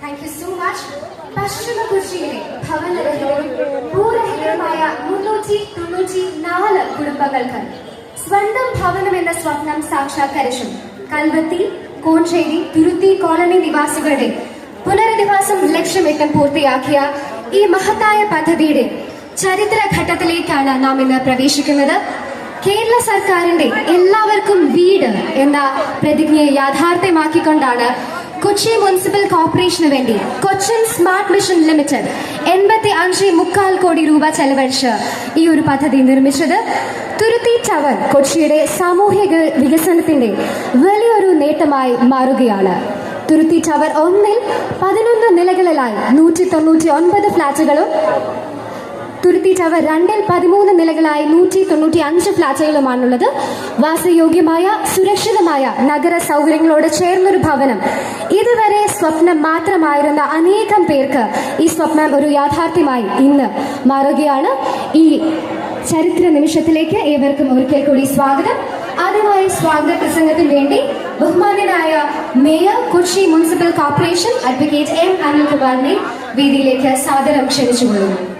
Thank you so much പശ്ചിമ കൊച്ചിയിലെ ഭവനരഹിതരും ഭൂരഹിതരുമായ മുന്നൂറ്റി തൊണ്ണൂറ്റി നാല് കുടുംബങ്ങൾക്ക് സ്വന്തം ഭവനം എന്ന സ്വപ്നം സാക്ഷാത്കരിച്ചു. കൽവത്തി കോൺചേരി തുരുത്തി കോളനി നിവാസികളുടെ പുനരധിവാസം ലക്ഷ്യമിട്ടും പൂർത്തിയാക്കിയ ഈ മഹത്തായ പദ്ധതിയുടെ ചരിത്ര നാം ഇന്ന് പ്രവേശിക്കുന്നത്. കേരള സർക്കാരിന്റെ എല്ലാവർക്കും വീട് എന്ന പ്രതിജ്ഞയെ യാഥാർത്ഥ്യമാക്കിക്കൊണ്ടാണ് കൊച്ചി മുനിസിപ്പൽ കോർപ്പറേഷന് വേണ്ടി കൊച്ചിൻ സ്മാർട്ട് മിഷൻ ലിമിറ്റഡ് എൺപത്തി അഞ്ച് മുക്കാൽ കോടി രൂപ ചെലവഴിച്ച് ഈ ഒരു പദ്ധതി നിർമ്മിച്ചത്. തുരുത്തി ടവർ കൊച്ചിയുടെ സാമൂഹിക വികസനത്തിന്റെ വലിയൊരു നേട്ടമായി മാറുകയാണ്. തുരുത്തി ടവർ ഒന്നിൽ പതിനൊന്ന് നിലകളിലായി നൂറ്റി തൊണ്ണൂറ്റി ഒൻപത് ഫ്ളാറ്റുകളും തുരുത്തി ടവർ രണ്ടിൽ പതിമൂന്ന് നിലകളായി നൂറ്റി തൊണ്ണൂറ്റി അഞ്ച് ഫ്ളാറ്റുകളുമാണുള്ളത്. വാസയോഗ്യമായ സുരക്ഷിതമായ നഗര സൗകര്യങ്ങളോട് ചേർന്നൊരു ഭവനം. ഇതുവരെ സ്വപ്നം മാത്രമായിരുന്ന അനേകം പേർക്ക് ഈ സ്വപ്നം ഒരു യാഥാർത്ഥ്യമായി ഇന്ന് മാറുകയാണ്. ഈ ചരിത്ര നിമിഷത്തിലേക്ക് ഏവർക്കും ഒരിക്കൽ കൂടി സ്വാഗതം. ആദ്യമായി സ്വാഗത പ്രസംഗത്തിന് വേണ്ടി ബഹുമാന്യനായ mayor Kochi municipal corporation advocate M അനിൽകുമാറിനെ വേദിയിലേക്ക് സാദരം ക്ഷണിച്ചുകൊള്ളുന്നു.